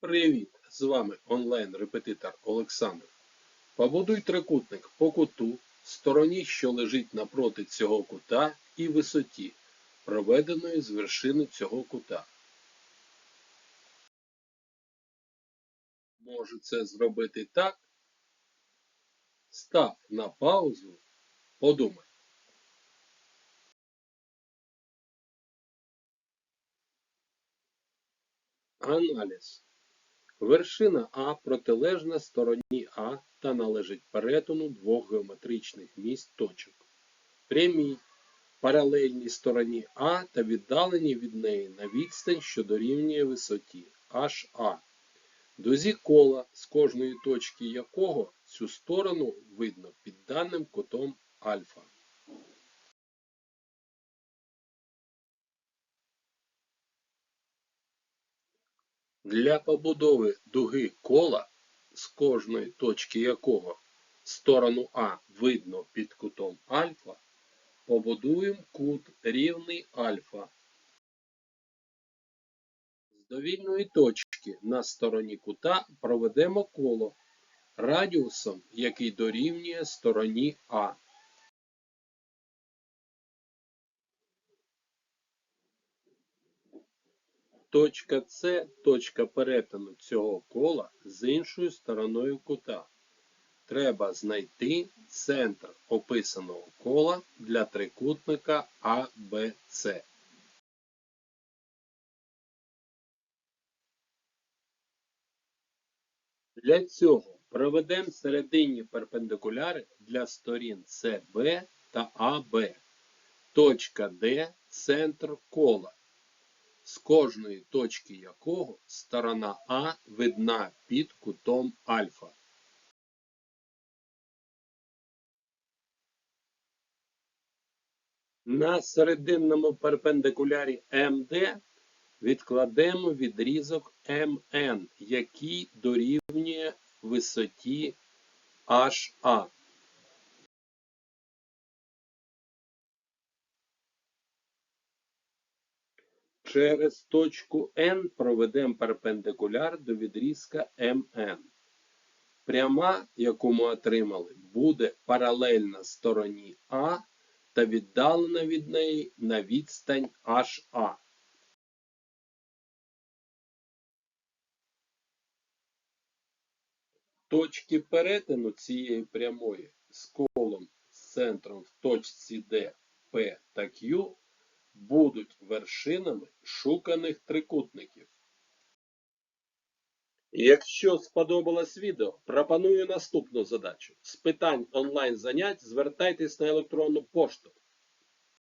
Привіт! З вами онлайн-репетитор Олександр. Побудуй трикутник по куту, стороні, що лежить напроти цього кута, і висоті, проведеної з вершини цього кута. Можу це зробити так. Став на паузу, подумай. Аналіз. Вершина А протилежна стороні А та належить перетину двох геометричних місць точок. Прямі паралельні стороні А та віддалені від неї на відстань, що дорівнює висоті HA. Дозі кола, з кожної точки якого цю сторону видно під даним кутом альфа. Для побудови дуги кола, з кожної точки якого сторону А видно під кутом альфа, побудуємо кут рівний альфа. З довільної точки на стороні кута проведемо коло радіусом, який дорівнює стороні А. Точка С – точка перетину цього кола з іншою стороною кута. Треба знайти центр описаного кола для трикутника ABC. Для цього проведемо серединні перпендикуляри для сторін СБ та АБ. Точка Д – центр кола з кожної точки якого сторона А видна під кутом альфа. На серединному перпендикулярі МД відкладемо відрізок МН, який дорівнює висоті HA. Через точку N проведемо перпендикуляр до відрізка МН. Пряма, яку ми отримали, буде паралельна стороні А та віддалена від неї на відстань HA. Точки перетину цієї прямої з колом з центром в точці D, P та Q будуть вершинами шуканих трикутників. Якщо сподобалось відео, пропоную наступну задачу. З питань онлайн занять звертайтесь на електронну пошту